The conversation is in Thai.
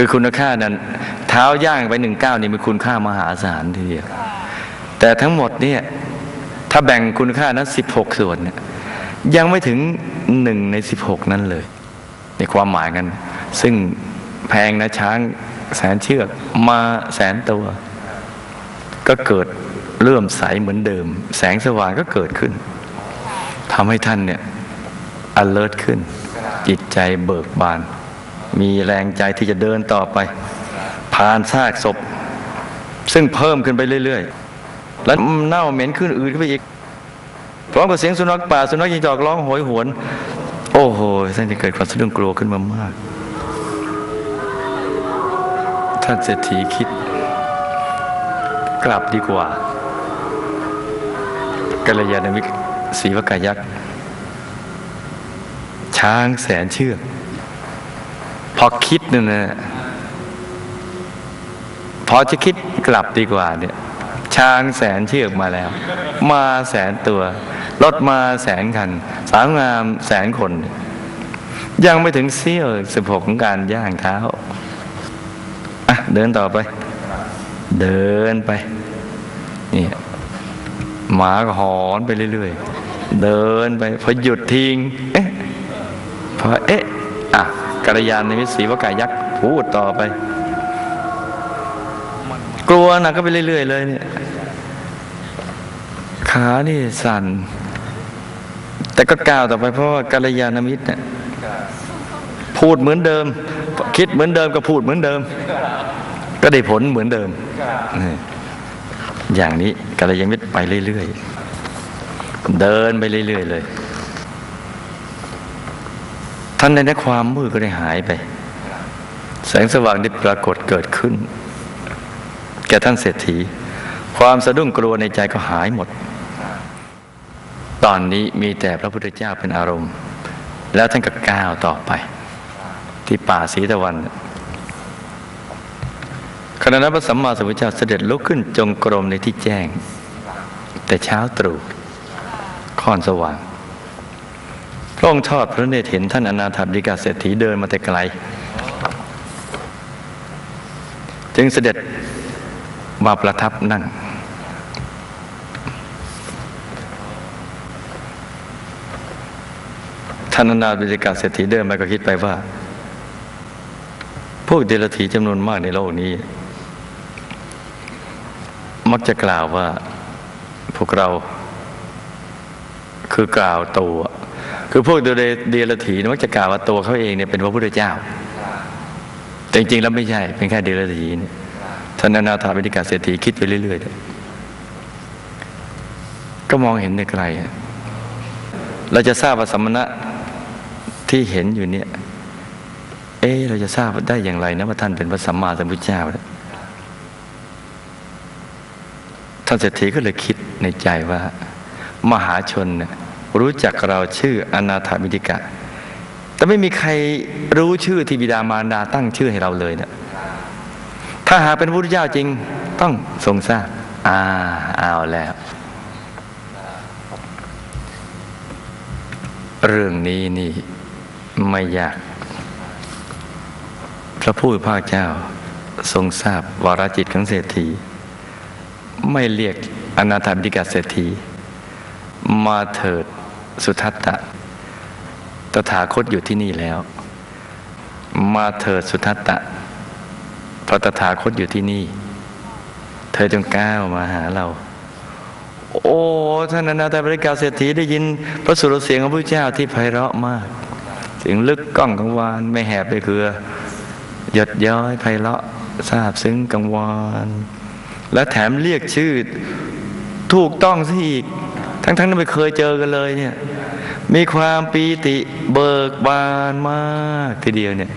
คือคุณค่านั้น เท้าย่างไปหนึ่งก้าวนี่มีคุณค่ามหาศาลทีเดียว แต่ทั้งหมดเนี่ยถ้าแบ่งคุณค่านั้นสิบหกส่วนเนี่ยยังไม่ถึงหนึ่งในสิบหกนั้นเลย ในความหมายกัน ซึ่งแพงนะช้างแสนเชือกมาแสนตัว ก็เกิดเลื่มใสเหมือนเดิม แสงสว่างก็เกิดขึ้นทำให้ท่านเนี่ย alert ขึ้น จิตใจเบิกบาน มีแรงใจที่จะเดินต่อไป ผ่านซากศพ ซึ่งเพิ่มขึ้นไปเรื่อยๆ แล้วเน่าเหม็นขึ้นอืดขึ้นไปอีกพร้อมกับเสียงสุนัขป่าสุนัขยิงจอกร้องโหยหวน โอ้โหท่านจะเกิดความสะดุ้งกลัวขึ้นมามาก ท่านเศรษฐีคิด กลับดีกว่ากัลยาณมิตรศรีวกายักษ์ช้างแสนเชือก พอคิดนั่นนะพอจะคิดกลับดีกว่าเนี่ย ช้างแสนเชือกมาแล้ว มาแสนตัวรถมาแสนคัน สาวงามแสนคน ยังไม่ถึงเสี้ยวสิบหกของการย่างเท้าอะเดินต่อไป เดินไปนี่หมาก็หอนไปเรื่อยๆ เดินไป พอหยุดทิ้งเอ๊ะพอเอ๊ะ กัลยาณมิตรศรีวกายักษ์พูดต่อไป กลัวหนักก็ไปเรื่อย ๆ เลยเนี่ยขานี่สั่น แต่ก็ก้าวต่อไปเพราะว่ากัลยาณมิตรเนี่ยพูดเหมือนเดิม คิดเหมือนเดิมก็พูดเหมือนเดิม ก็ได้ผลเหมือนเดิมนี่อย่างนี้กัลยาณมิตรไปเรื่อย ๆ เดินไปเรื่อย ๆ เลย ท่านในนั้นความมืดก็ได้หายไป แสงสว่างได้ปรากฏเกิดขึ้น แก่ท่านเศรษฐี ความสะดุ้งกลัวในใจก็หายหมด ตอนนี้มีแต่พระพุทธเจ้าเป็นอารมณ์ แล้วท่านก็ก้าวต่อไป ที่ป่าศรีตะวันขณะนั้นพระสัมมาสัมพุทธเจ้าเสด็จลุกขึ้นจงกรมในที่แจ้ง แต่เช้าตรู่ค่อนสว่าง พระองค์ทอดพระเนตรเห็นท่านอนาถบิกาเศรษฐีเดินมาแต่ไกล จึงเสด็จมาประทับนั่ง ท่านอนาถบิกาเศรษฐีเดินมาก็คิดไปว่า พวกเดรัจฉีจำนวนมากในโลกนี้ มักจะกล่าวว่าพวกเราคือกล่าวตัว คือพวกเดเดรัจฉีมักจะกล่าวว่าตัวเขาเองเนี่ยเป็นพระพุทธเจ้า แต่จริงๆแล้วไม่ใช่ เป็นแค่เดรัจฉีเนี่ยท่านอนาถาบิณกาเศรษฐีคิดไปเรื่อยๆก็มองเห็นในไกล เราจะทราบว่าสมณะที่เห็นอยู่เนี่ย เอ๊เราจะทราบได้อย่างไรนะว่าท่านเป็นพระสัมมาสัมพุทธเจ้าท่านเศรษฐีก็เลยคิดในใจว่า มหาชนเนี่ย รู้จักเราชื่ออนาถาบิณฑิกะ แต่ไม่มีใครรู้ชื่อที่บิดามารดาตั้งชื่อให้เราเลยเนะถ้าหากเป็นพระพุทธเจ้าจริงต้องทรงทราบอ่าเอาแล้ว เรื่องนี้นี่ไม่ยาก พระผู้เป็นพระเจ้าทรงทราบวาระจิตของเศรษฐี ไม่เรียกอนาถาบิณฑิกาเศรษฐี มาเถิด สุทัตตะ ตถาคตอยู่ที่นี่แล้ว มาเถิดสุทัตตะพระตถาคตอยู่ที่นี่ เธอจงก้าวมาหาเรา โอ้ท่านอนาถาบิณฑิกาเศรษฐีได้ยินพระสุรเสียงของพระเจ้าที่ไพเราะมากเสียงลึกก้องกังวานไม่แหบไปคือหยดย้อยไพเราะทราบซึ้งกังวานและแถมเรียกชื่อถูกต้องซะอีก ทั้งๆที่ไม่เคยเจอกันเลยเนี่ย มีความปีติเบิกบานมากทีเดียวเนี่ย